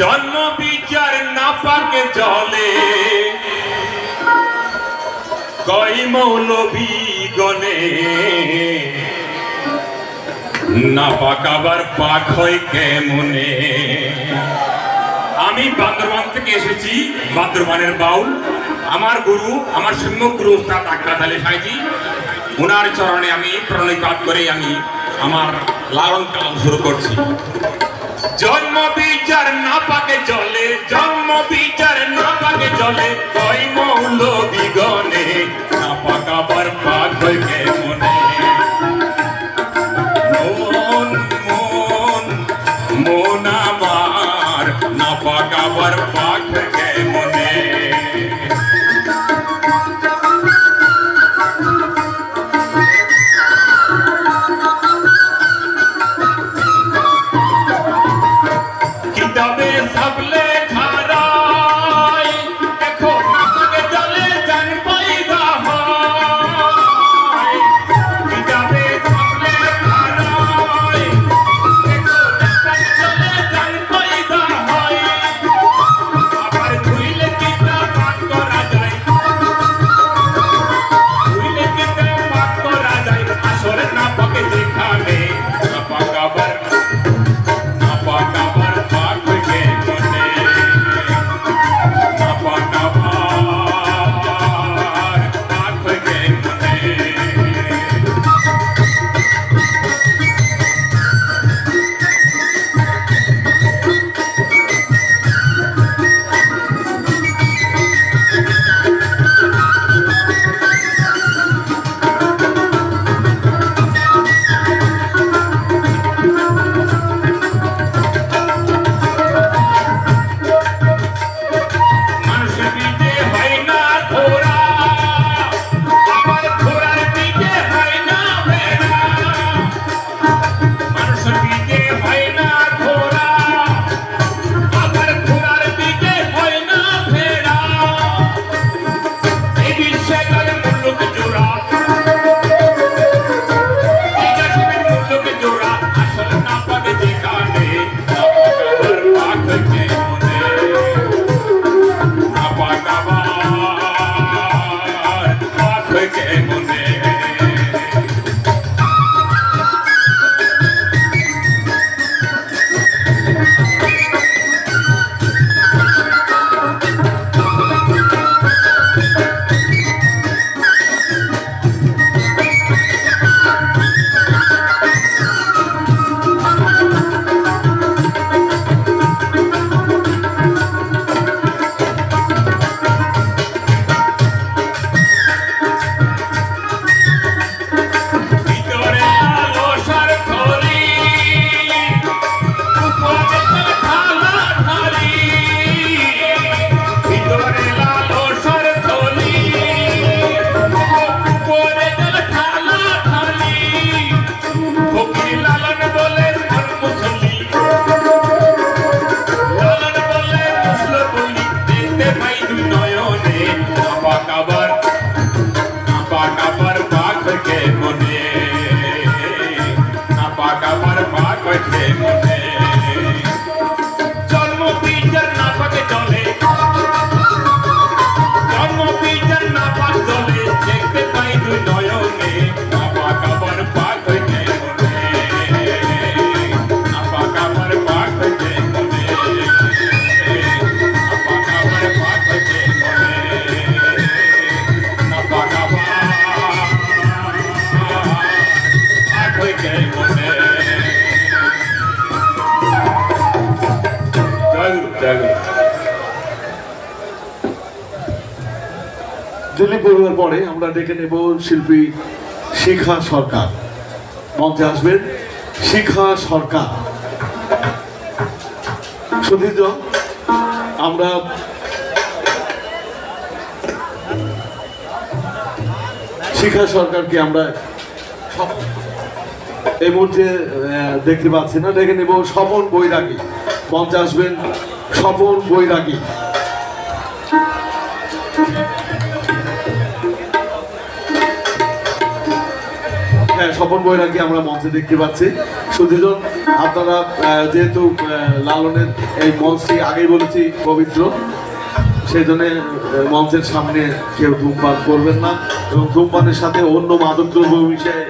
জন্ম বিচার না পাকে চলে। কই মৌলবী গনে না পাকাবার পাক হয় কেমনে? আমি বান্দরবান থেকে এসেছি, বান্দরবানের বাউল। আমার গুরু, আমার সম্মুখ গুরু উস্তাদ ডাক্তার আলী সাইজি ওনার চরণে আমি প্রণয় পাঠ করে আমি আমার লালন পালন শুরু করছি। জন্ম বিচার না পাকে চলে, জন্ম বিচার না পাকে চলে কই মৌল বিগনে না পাকাবার পাক হইবে মনে মন মন মন আমার না পাকাবার পাক হইবে মনে পাকে Amen. দিলীপ বড়ুয়ার পরে আমরা ডেকে নেব শিল্পী শিখা সরকার। মঞ্চে আসবেন শিখা সরকার। সুধীর্য, আমরা শিখা সরকারকে আমরা এই মুহূর্তে দেখতে পাচ্ছি না। ডেকে নেব স্বপন বৈরাগী। মঞ্চে আসবেন স্বপন বৈরাগী। স্বপন বৈরাগী আমরা মঞ্চে দেখতে পাচ্ছি। সুধীজন আপনারা যেহেতু লালনের এই মঞ্চটি আগেই বলেছি পবিত্র সেই জন্য মঞ্চের সামনে কেউ ধূমপান করবেন না এবং ধূমপানের সাথে অন্য মাদক দ্রব্য বিষয়ে